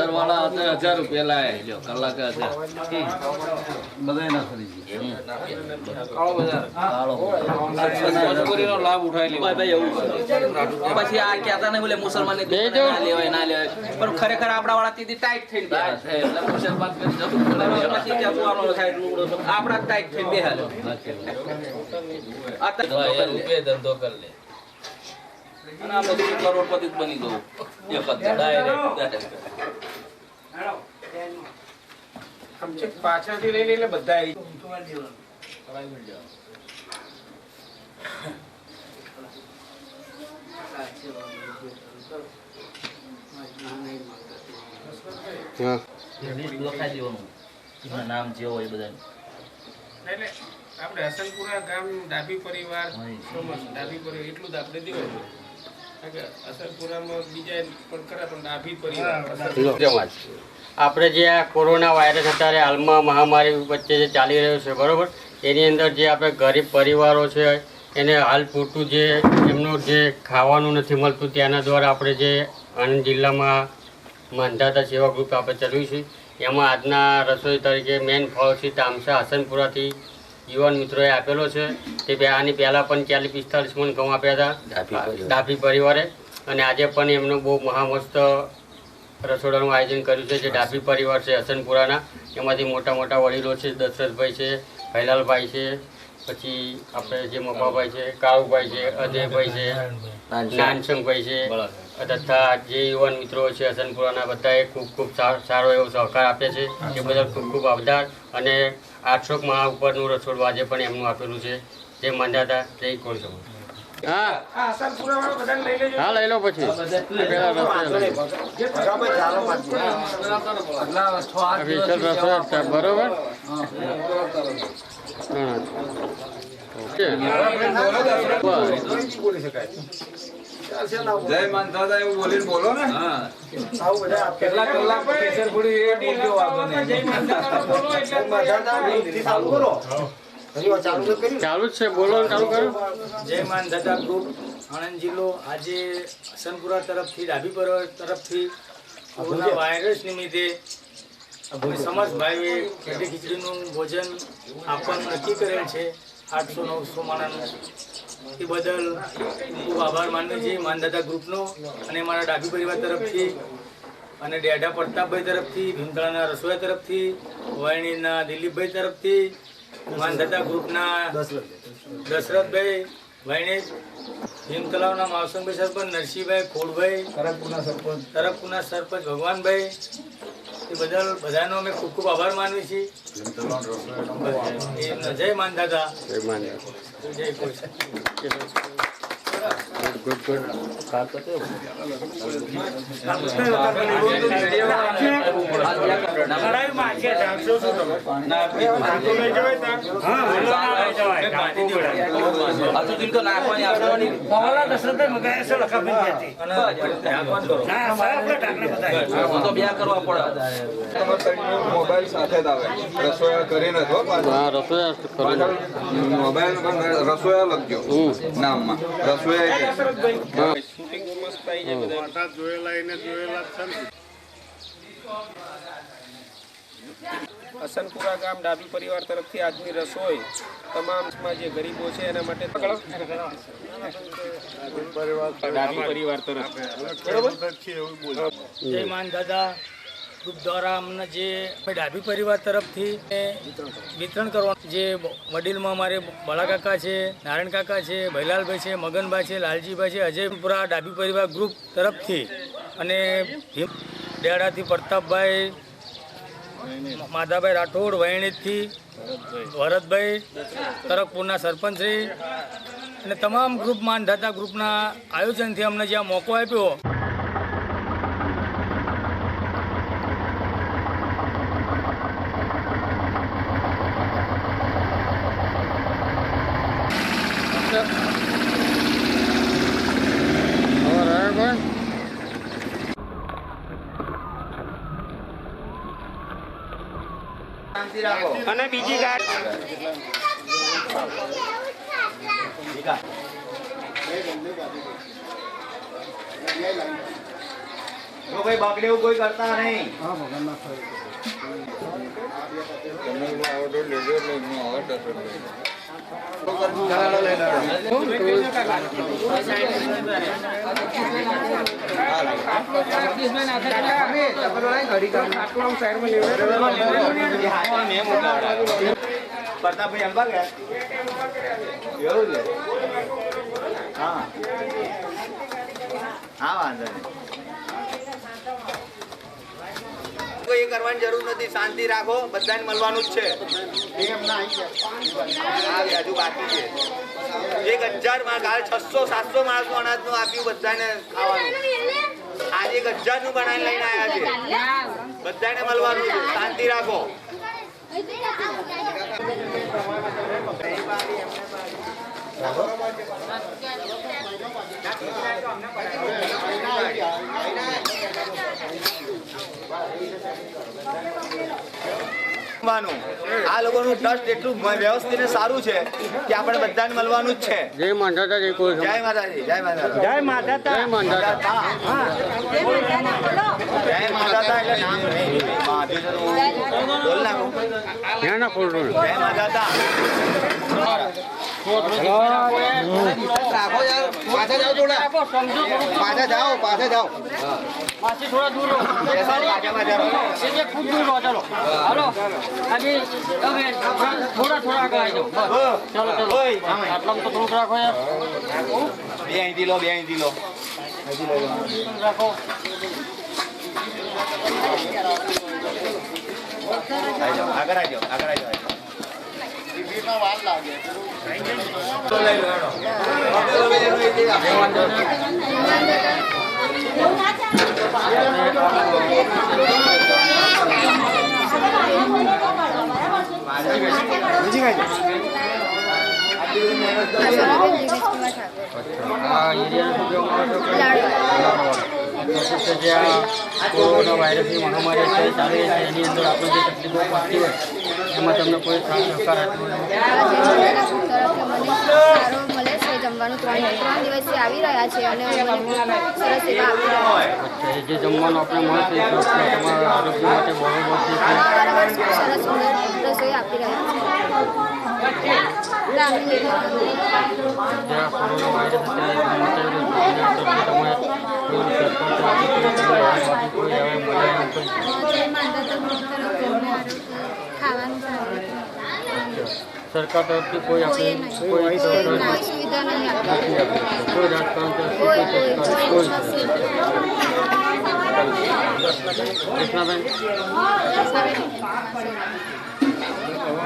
અસરવાળા હતા હજાર રૂપિયા લાયા લ્યો કલાક હજાર બધા ના ખરી ગયા. કાળો બજાર. કાળો મજબૂરીનો લાભ ઉઠાવી લેવો. પછી આ કહેતા નહીં બોલે મુસલમાન ના લેવાય ના લેવાય. પણ ખરેખર આપણા વાળા તેથી ટાઈટ થઈ. પછી તો. આપણા ટાઈટ થઈ એ રૂપિયા ધંધો કરી લે. અને આ બધું કરોડપતિ જ બની જવું એક જ direct. પાછળથી એટલે બધા નામ જે હોય એ બધા એટલે આપણે હસનપુરા ગામ ડાભી પરિવાર ડાભી પરિવાર એટલું જ આપણે દેવાનું. આપણે જે આ કોરોના વાયરસ અત્યારે હાલમાં મહામારી વચ્ચે જે ચાલી રહ્યો છે બરાબર? એની અંદર જે આપણે ગરીબ પરિવારો છે એને હાલ પૂરતું જે એમનું જે ખાવાનું નથી મળતું તેના દ્વારા આપણે જે આણંદ જિલ્લામાં માંધાતા સેવા ગ્રુપ આપણે ચલાવ્યું છે એમાં આજના રસોઈ તરીકે મેન ફળ છે તામસા હસનપુરાથી યુવાન મિત્રોએ આપેલો છે તે બે આની પહેલાં પણ ચાલીસ પિસ્તાલીસ મણ ઘઉં આપ્યા હતા. ડાભી પરિવારે. અને આજે પણ એમનું બહુ મહામસ્ત રસોડાનું આયોજન કર્યું છે જે ડાભી પરિવાર છે હસનપુરાના. એમાંથી મોટા મોટા વડીલો છે દશરથભાઈ છે ભૈલાલભાઈ છે પછી આપણે જે મપાભાઈ છે કાળુભાઈ છે અજયભાઈ છે નાનસંગભાઈ છે. તથા જે યુવાન મિત્રો છે હસનપુરાના બધાએ ખૂબ ખૂબ સારો એવો સહકાર આપે છે. એ બદલ ખૂબ ખૂબ આભાર અને આઠસો મહા ઉપરનું રસોડું આજે પણ એમનું આપેલું છે. જે મંદાતા તે કોઈ સમજ હા. લઈ હા લઈ લો પછી. બરોબર ઓકે. જય માનતા એવું બોલીને બોલો ને. કેટલા કલાક પ્રેશર પૂરી એ બોલજો વાંધો નહીં. ચાલુ જ છે બોલો ચાલુ કરો. જય માન દાદા ગ્રુપ આણંદ જિલ્લો આજે હસનપુરા તરફથી ડાબી પરિવાર તરફથી કોરોના વાયરસ નિમિત્તે સમાજ ભાઈએ ખેડી ખીચડીનું ભોજન આપવાનું નક્કી કરેલ છે. આઠસો નવસો માણાનું એ બદલ ખૂબ આભાર માનીએ છે માનદાદા ગ્રુપનો અને મારા ડાબી પરિવાર તરફથી અને ડેઢા પ્રતાપભાઈ તરફથી ભીમતળાના રસોયા તરફથી વરણીના દિલીપભાઈ તરફથી માનદાદા ગ્રુપના દશરથભાઈ ભાઈને ભીમ તળાવના માવસંગભાઈ સરપંચ નરસિંહભાઈ ખોડભાઈ તરફપુરના સરપંચ ભગવાનભાઈ એ બદલ બધાનો અમે ખૂબ ખૂબ આભાર માનીએ છીએ. જય માનદાદા જય કોઈ. મોબાઈલ સાથે જ આવે રસોયા કરો પાછળ મોબાઈલ રસોયા લખજો. નામમાં. રસોયા હસનપુરા ગામ ડાબી પરિવાર તરફથી આજની રસોઈ તમામ જે ગરીબો છે એના માટે ડાબી પરિવાર તરફ. બરોબર? જય માન દાદા. ગ્રુપ દ્વારા અમને જે ડાભી પરિવાર તરફથી વિતરણ કરવાનું જે વડીલમાં અમારે બળાકાકા છે, નારાયણ કાકા છે, ભૈલાલભાઈ છે, મગનભાઈ છે, લાલજીભાઈ છે, અજયપુરા ડાભી પરિવાર ગ્રુપ તરફથી અને ડેડાથી પ્રતાપભાઈ, માધાભાઈ રાઠોડ, વૈણીતથી ભરતભાઈ, તરકપુરના સરપંચશ્રી અને તમામ ગ્રુપ માનધાતા ગ્રુપના આયોજનથી અમને જે આ મોકો આપ્યો હવે કોઈ અને બીજી ગાડી. નહીં. ઓર્ડર લેજો એટલે હું ઓર્ડર પ્રતાપભાઈ અંબા ગયા એવું છે? હા. હા વાંધો નહીં. કોઈ એ કરવાની જરૂર નથી. શાંતિ રાખો, બધાને મળવાનું જ છે. હજુ બાકી છે. એક હજાર માર્ક હાલ છસો, સાતસો માણસનું અનાજનું આપ્યું બધાને ખાવાનું. આજે એક હજારનું બનાવીને લઈને આવ્યા છે. બધાને મળવાનું છે. શાંતિ રાખો. મળવાનું. આ લોકોનું ટ્રસ્ટ એટલું વ્યવસ્થિત સારું છે કે આપણે બધાને મળવાનું જ છે. જય માતા જય માતાજી જય માતા જય માતા જય માતા જય માતા એટલે નામ નહીં. ના ખોલતું પાછા જાઓ પાછા જાઓ રાખો આવી જાઓ, આગળ આવી જાઓ આગળ આવી જાઓ આ એરિયાનું શું જે તકલીફો પડતી હોય એમાં તમને કોઈ સાથ સહકાર આપ્યો જમવાનું ત્રણ ત્રણ દિવસથી આવી રહ્યા છે અને સરસ એવા આપી આપણે મળે છે એ વસ્તુ તમારા આરોગ્ય માટે બરોબર છે કે બરાબર છે સરસ સુંદર આપી રહ્યા છે. સરકાર તરફથી કોઈ આપણે કોઈ સુવિધા નહીં આપી. કોઈ રાજકારણ તરફથી કોઈ કોઈ કોઈ સરકાર કોઈ કોઈ કૃષ્ણાબેન આવા જે અત્યારે કોરોના કોરોના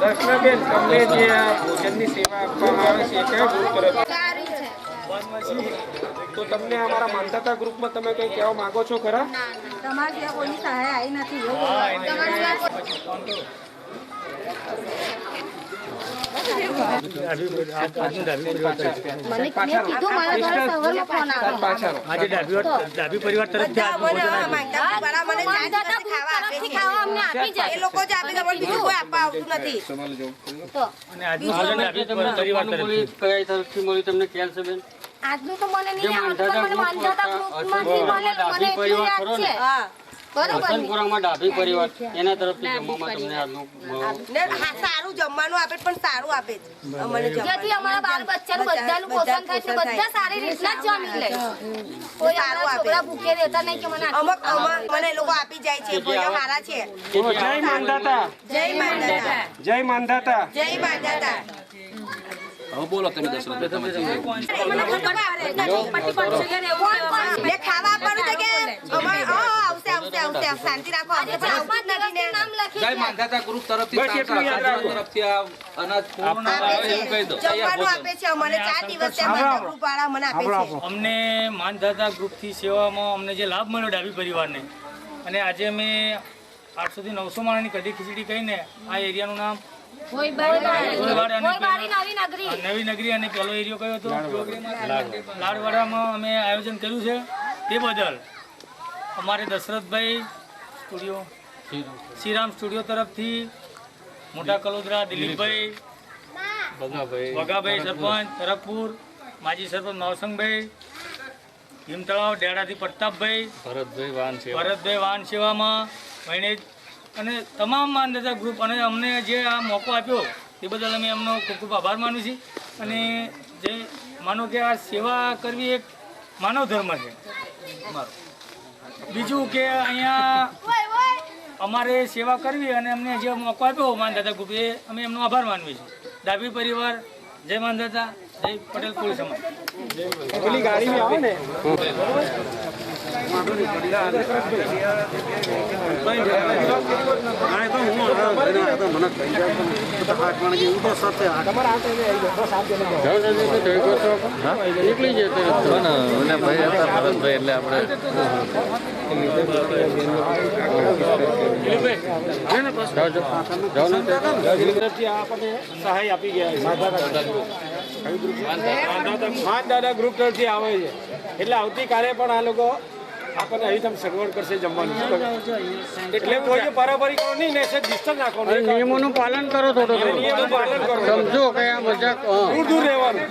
દર્શનાબેન તમને જે આ ભોજનની સેવા આપવામાં આવે છે કયા ગ્રુપ તરફ તો તમને અમારા માનતાતા ગ્રુપમાં તમે કંઈ કહેવા માંગો છો ખરા? તમારી ત્યાં કોઈની સહાય આવી નથી ડાબી પરિવાર તરફથી આજનું ભોજન એ લોકો જ આપે છે, પણ બીજું કોઈ આપવા આવતું નથી. અને આજનું ભોજન ડાબી તમને પરિવાર જમવાનું તરફથી. મળી તમને ખ્યાલ છે બેન? આજનું તો મને નહીં આવડતું મને માંધાતા મને મને મને ડાભી પરિવાર એના તરફથી જમવામાં તમને આજનું હા, સારું જમવાનું આપે પણ સારું આપે છે અમને જેથી અમારા બાળ બચ્ચાનું બધાનું પોષણ થાય છે બધા સારી રીતના જ જમી લે. કોઈ સારું છોકરા ભૂખે રહેતા નહીં કે મને અમુક અમુક મને એ લોકો આપી જાય છે ભાઈઓ સારા છે. જય માનદાતા. જય માંદાતા જય માનદાતા. જય માંદાતા હવે બોલો તમે કે આવશે આવશે આવશે શાંતિ રાખો આજે ચાર-પાંચ દિવસથી નામ લખી જય માંધાતા ગ્રુપ તરફથી બસ એટલું યાદ રાખો. તરફથી આ અનાજ પૂર્ણ આવે એવું કહી દો. જમવાનું આપે છે અમને ચાર દિવસે માંદા ગ્રુપ વાળા અમને આપે છે. અમને માનધાતા ગ્રુપથી સેવામાં અમને જે લાભ મળ્યો ડાબી પરિવારને અને આજે અમે આઠસોથી નવસો માણસની કઢી ખીચડી કહીને આ એરિયાનું નામ નવી નગરી. અને પેલો એરિયો કયો હતો? લાડવાડામાં અમે આયોજન કર્યું છે તે બદલ. અમારે દશરથભાઈ સ્ટુડિયો શ્રીરામ સ્ટુડિયો તરફથી મોટા કલોદરા દિલીપભાઈ વગાભાઈ સરપંચ તરકપુર માજી સરપંચ નવસંગભાઈ હિમતળાવ ડેડાથી પ્રતાપભાઈ ભરતભાઈ વાન ભરતભાઈ વાહન સેવામાં મહિને અને તમામ માનદાતા ગ્રુપ અને અમને જે આ મોકો આપ્યો તે બદલ અમે એમનો ખૂબ ખૂબ આભાર માનું છીએ અને જે માનો કે આ સેવા કરવી એક માનવ ધર્મ છે. મારો બીજું કે અહીંયા અમારે સેવા કરવી અને અમને જે મોકો આપ્યો માનદાતા ગ્રુપ એ અમે એમનો આભાર માનવી છું. ડાબી પરિવાર જય માનદાતા જય પટેલ કુલ સમાજ. એટલે આપણે. સહાય આપી ગયા દાદા ગ્રુપ તરફથી આવે છે એટલે આવતીકાલે પણ આ લોકો આપણને અહીં તમે સગવડ કરશે જમવાનું. એટલે કોઈ બરાબરી કરો નહીં ને ડિસ્ટન્સ અરે નિયમોનું પાલન કરો થોડું નિયમનું પાલન કરો. સમજો કે આ મજાક દૂર દૂર રહેવાનું.